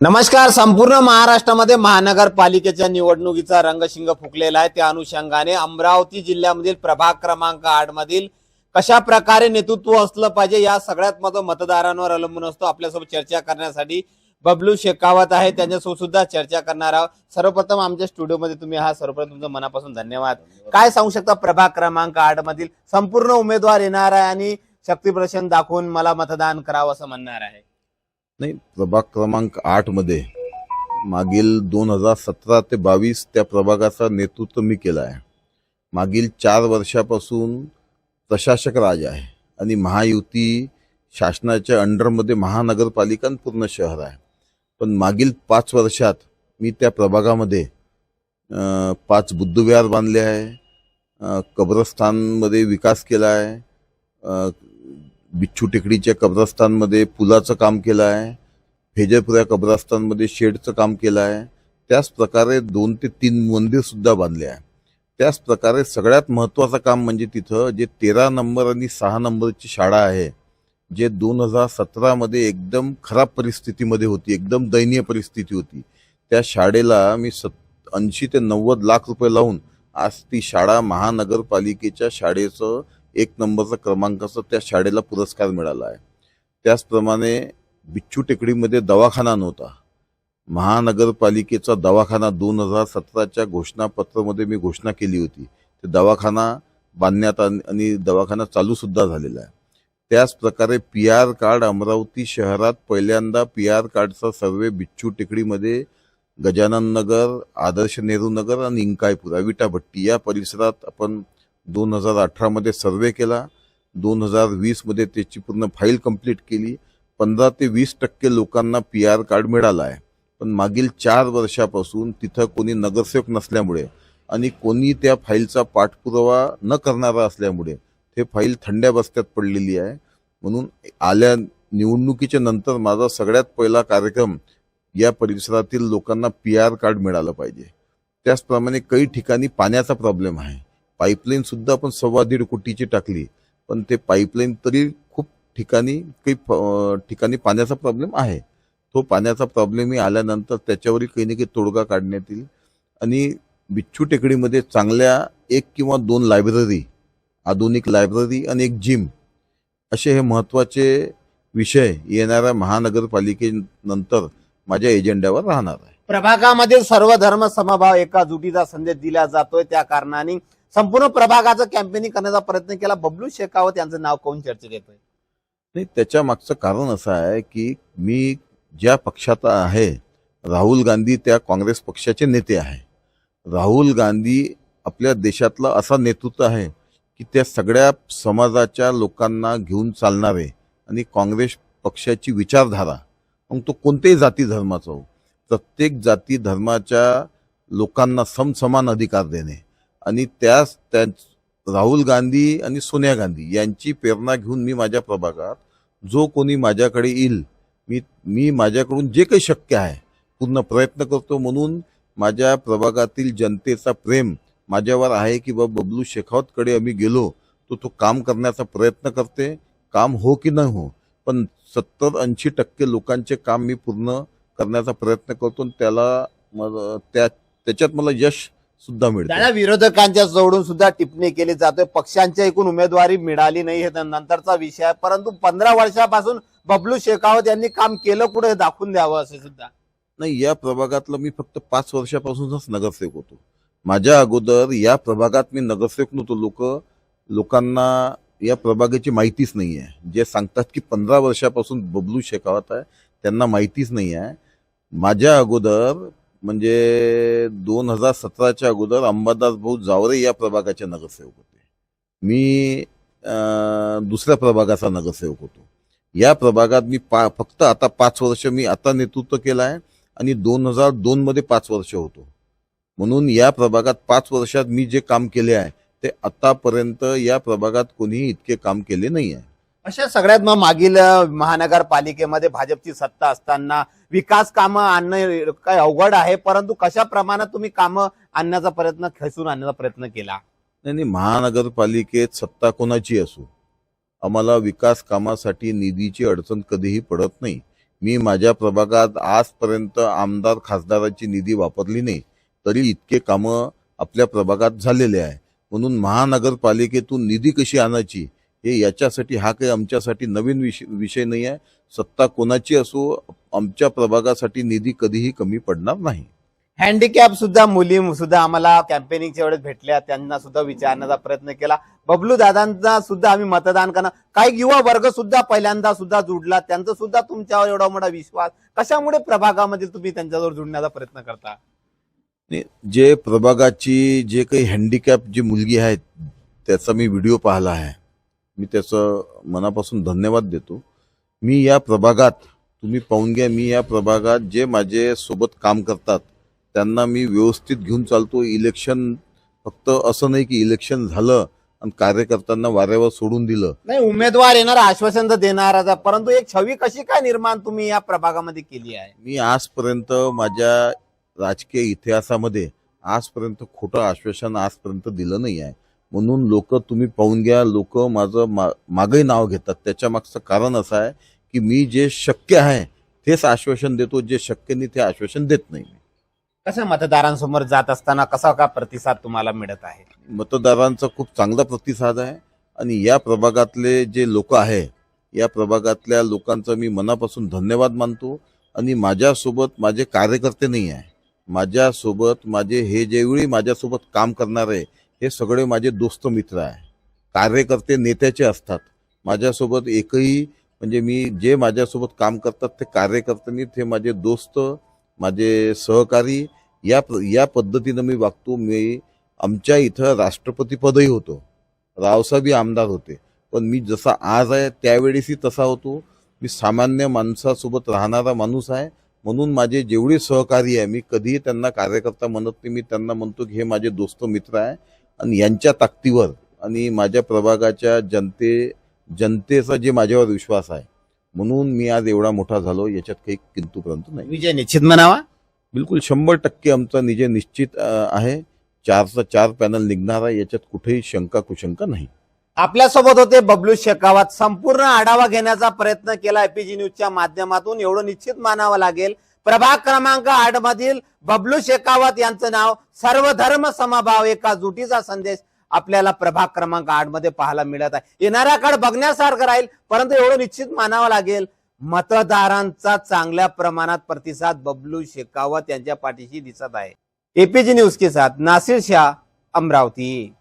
नमस्कार संपूर्ण महाराष्ट्रामध्ये महानगरपालिकेच्या निवडणुकीचा रंगशिंग फुकलेला आहे. त्या अनुषंगाने अमरावती जिल्ह्यामधील प्रभाग क्रमांक आठ मधील कशा प्रकारे नेतृत्व असलं पाहिजे या सगळ्यात महत्त्व मतदारांवर अवलंबून असतो. आपल्यासोबत चर्चा करण्यासाठी बबलू शेकावत आहे. त्यांच्यासोबत सुद्धा चर्चा करणार आहोत. सर्वप्रथम आमच्या स्टुडिओमध्ये तुम्ही हा सर्वप्रथम तुमचं मनापासून धन्यवाद. काय सांगू शकता? प्रभाग क्रमांक आठ मधील संपूर्ण उमेदवार येणार आहे आणि शक्तीप्रदर्शन दाखवून मला मतदान करावं असं म्हणणार आहे. नाही प्रभाग क्रमांक आठमध्ये मागील दोन हजार सतरा ते बावीस त्या प्रभागाचं नेतृत्व मी केलं आहे. मागील चार वर्षापासून प्रशासक राज आहे आणि महायुती शासनाच्या अंडरमध्ये महानगरपालिका पूर्ण शहर आहे. पण मागील पाच वर्षात मी त्या प्रभागामध्ये पाच बुद्धविहार बांधले आहे कब्रस्थानमध्ये कब्रस्तानमध्ये विकास केला आहे बिच्छू टेकडीच्या कब्रस्तानमध्ये पुलाचं काम केलं आहे फेजरपुऱ्या कब्रस्तानमध्ये शेडचं काम केलं आहे त्याच प्रकारे दोन ते तीन मंदिरसुद्धा बांधले आहे. त्याच प्रकारे सगळ्यात महत्त्वाचं काम म्हणजे तिथं जे तेरा नंबर आणि सहा नंबरची शाळा आहे जे दोन हजार सतरामध्ये एकदम खराब परिस्थितीमध्ये होती एकदम दयनीय परिस्थिती होती. त्या शाळेला मी सत् ऐंशी ते नव्वद लाख रुपये लावून आज ती शाळा महानगरपालिकेच्या शाळेचं एक नंबरचा क्रमांकाचा त्या शाळेला पुरस्कार मिळाला आहे. त्याचप्रमाणे बिच्छू टेकडीमध्ये दवाखाना नव्हता. महानगरपालिकेचा दवाखाना दोन हजार सतराच्या घोषणापत्रामध्ये मी घोषणा केली होती. ते दवाखाना बांधण्यात आणि दवाखाना चालूसुद्धा झालेला आहे. त्याच प्रकारे पी आर कार्ड अमरावती शहरात पहिल्यांदा पी आर कार्डचा सर्वे बिच्छू टेकडीमध्ये गजानन नगर आदर्श नेहरू नगर आणि इंकायपुरा विटाभट्टी या परिसरात आपण दोन हजार अठरामध्ये सर्वे केला. दोन हजार वीसमध्ये त्याची पूर्ण फाईल कंप्लीट केली. पंधरा ते वीस टक्के लोकांना पी आर कार्ड मिळालं आहे. पण मागील चार वर्षापासून तिथं कोणी नगरसेवक नसल्यामुळे आणि कोणी त्या फाईलचा पाठपुरावा न करणारा असल्यामुळे ते फाईल थंड्या बस्त्यात पडलेली आहे. म्हणून आल्या निवडणुकीच्या नंतर माझा सगळ्यात पहिला कार्यक्रम या परिसरातील लोकांना पी आर कार्ड मिळालं पाहिजे. त्याचप्रमाणे काही ठिकाणी पाण्याचा प्रॉब्लेम आहे. पाईपलाईन सुद्धा आपण सव्वा दीड कोटीची टाकली. पण ते पाईपलाईन तरी खूप ठिकाणी काही ठिकाणी पाण्याचा प्रॉब्लेम आहे. तो पाण्याचा प्रॉब्लेमही आल्यानंतर त्याच्यावरही काही ना काही तोडगा काढण्यात येईल. आणि बिच्छू टेकडीमध्ये चांगल्या एक किंवा दोन लायब्ररी आधुनिक लायब्ररी आणि एक जिम असे हे महत्त्वाचे विषय येणाऱ्या महानगरपालिकेनंतर माझ्या एजेंड्यावर राहणार आहे. प्रभागामध्ये सर्व धर्म समभाव एका जुटीचा संदेश दिला जातोय. त्या कारणाने संपूर्ण प्रभागाचं कॅम्पेनिंग करण्याचा प्रयत्न केला. बबलू शेखावत यांचं नाव कोण चर्चेत येतोय? नाही त्याच्या मागचं कारण असं आहे की मी ज्या पक्षात आहे राहुल गांधी त्या काँग्रेस पक्षाचे नेते आहे. राहुल गांधी आपल्या देशातला असा नेतृत्व आहे की त्या सगळ्या समाजाच्या लोकांना घेऊन चालणारे आणि काँग्रेस पक्षाची विचारधारा मग तो कोणत्याही जाती धर्माचा हो. प्रत्येक जाती धर्माच्या लोकांना समसमान अधिकार देणे. आणि त्याच त्या राहुल गांधी आणि सोनिया गांधी यांची प्रेरणा घेऊन मी माझ्या प्रभागात जो कोणी माझ्याकडे येईल मी मी माझ्याकडून जे काही शक्य आहे पूर्ण प्रयत्न करतो म्हणून माझ्या प्रभागातील जनतेचा प्रेम माझ्यावर आहे की बाबा बबलू शेखावतकडे आम्ही गेलो तो तो काम करण्याचा प्रयत्न करते काम हो की नाही हो पण सत्तर ऐंशी टक्के लोकांचे काम मी पूर्ण करण्याचा प्रयत्न करतो आणि त्याला त्या त्याच्यात मला यश सुद्धा मिळतं. त्याला विरोधकांच्या जोडून सुद्धा टिप्पणी केली जातोय पक्षांच्या एकूण उमेदवारी मिळाली नाही हे तर नंतरचा विषय आहे. परंतु पंधरा वर्षापासून बबलू शेखावत यांनी काम केलं कुठे हे दाखवून द्यावं असे सुद्धा. नाही या प्रभागातला मी फक्त पाच वर्षापासूनच नगरसेवक होतो. माझ्या अगोदर या प्रभागात मी नगरसेवक नव्हतो. लोक लोकांना या प्रभागाची माहितीच नाही आहे. जे सांगतात की पंधरा वर्षापासून बबलू शेखावत आहे त्यांना माहितीच नाही आहे. माझ्या अगोदर म्हणजे दोन हजार सतराच्या अगोदर अंबादास भाऊ जावरे या प्रभागाचे नगरसेवक होते. मी दुसऱ्या प्रभागाचा नगरसेवक होतो. या प्रभागात मी पा फक्त आता पाच वर्ष मी आता नेतृत्व केलं आहे आणि दोन हजार दोनमध्ये पाच वर्ष होतो. म्हणून या प्रभागात पाच वर्षात मी जे काम केले आहे ते आतापर्यंत या प्रभागात कोणीही इतके काम केले नाही आहे अशा सगळ्यात मग मागील महानगरपालिकेमध्ये भाजपची सत्ता असताना विकास कामं आणणं काय अवघड आहे? परंतु कशा प्रमाणात तुम्ही कामं आणण्याचा प्रयत्न खेचून आणण्याचा प्रयत्न केला? नाही नाही, महानगरपालिकेत सत्ता कोणाची असो आम्हाला विकास कामासाठी निधीची अडचण कधीही पडत नाही. मी माझ्या प्रभागात आजपर्यंत आमदार खासदाराची निधी वापरली नाही तरी इतके कामं आपल्या प्रभागात झालेले आहे. म्हणून महानगरपालिकेतून निधी कशी आणायची? हे याच्यासाठी हा काही आमच्यासाठी नवीन विषय विषय नाही आहे. सत्ता कोणाची असो आमच्या प्रभागासाठी निधी कधीही कमी पडणार नाही. हँडिकॅप सुद्धा मुली सुद्धा आम्हाला कॅम्पेनिंगच्या वेळेस भेटल्या. त्यांना सुद्धा विचारण्याचा प्रयत्न केला. बबलू दादांचा सुद्धा आम्ही मतदान करणं काही युवा वर्ग सुद्धा पहिल्यांदा सुद्धा जुडला. त्यांचा सुद्धा तुमच्यावर एवढा मोठा विश्वास. कशामुळे प्रभागामध्ये तुम्ही त्यांच्यावर जुडण्याचा प्रयत्न करता? जे प्रभागाची जे काही हँडिकॅप जी मुलगी आहे त्याचा मी व्हिडिओ पाहिला आहे. मी त्याचं मनापासून धन्यवाद देतो. मी या प्रभागात तुम्ही पाहून घ्या मी या प्रभागात जे माझे सोबत काम करतात त्यांना मी व्यवस्थित घेऊन चालतो. इलेक्शन फक्त असं नाही की इलेक्शन झालं आणि कार्यकर्त्यांना वाऱ्यावर सोडून दिलं. नाही उमेदवार येणार आश्वासन तर देणारच आहे, परंतु एक छवी कशी काय निर्माण तुम्ही या प्रभागामध्ये केली आहे? मी आजपर्यंत माझ्या राजकीय इतिहासामध्ये आजपर्यंत खोटं आश्वासन आजपर्यंत दिलं नाही आहे. म्हणून लोक तुम्ही पाहून घ्या लोक माझं मा मागही नाव घेतात. त्याच्या मागचं कारण असं आहे की मी जे शक्य आहे तेच आश्वासन देतो जे शक्य नाही ते आश्वासन देत नाही कसं मतदारांसमोर जात असताना कसा का प्रतिसाद तुम्हाला मिळत आहे? मतदारांचा खूप चांगला प्रतिसाद आहे आणि या प्रभागातले जे लोक आहे या प्रभागातल्या लोकांचा मी मनापासून धन्यवाद मानतो आणि माझ्यासोबत माझे कार्यकर्ते नाही आहे. माझ्यासोबत माझे हे जेवढी माझ्यासोबत काम करणारे हे सगळे माझे दोस्त मित्र आहे. कार्यकर्ते नेत्याचे असतात. माझ्यासोबत एकही म्हणजे मी जे माझ्यासोबत काम करतात ते कार्यकर्त्यांनी ते माझे दोस्त माझे सहकारी या या पद्धतीनं मी वागतो. मी आमच्या इथं राष्ट्रपतीपदही होतो. रावसाहेबी आमदार होते. पण मी जसा आज आहे त्यावेळेसही तसा होतो. मी सामान्य माणसासोबत राहणारा माणूस आहे. म्हणून माझे जेवढे सहकारी आहे मी कधीही त्यांना कार्यकर्ता म्हणत नाही. मी त्यांना म्हणतो की हे माझे दोस्त मित्र आहे. आणि यांच्या ताकदीवर आणि माझ्या प्रभागाच्या जनते जनतेचा जे माझ्यावर विश्वास आहे. म्हणून मी आज एवढा मोठा झालो याच्यात काही किंतु परंतु नाही. विजय निश्चित म्हणावा? बिलकुल शंभर टक्के आमचा निजे निश्चित आहे. चारचा चार पॅनल निघणार आहे याच्यात कुठेही शंका कुशंका नाही. आपल्यासोबत होते बबलू शेकावत संपूर्ण आढावा घेण्याचा प्रयत्न केला. एपीजी न्यूजच्या माध्यमातून एवढं निश्चित मानावं लागेल. प्रभाग क्रमांक आठ मधील बबलू शेखावत यांचं नाव सर्वधर्म समभाव एका जुटीचा संदेश आपल्याला प्रभाग क्रमांक आठमध्ये पाहायला मिळत आहे. येणारा काळ बघण्यासारखं राहील परंतु एवढं निश्चित मानावं लागेल मतदारांचा चांगल्या प्रमाणात प्रतिसाद बबलू शेखावत यांच्या पाठीशी दिसत आहे. एपीजी न्यूज के साथ नासिर शाह अमरावती.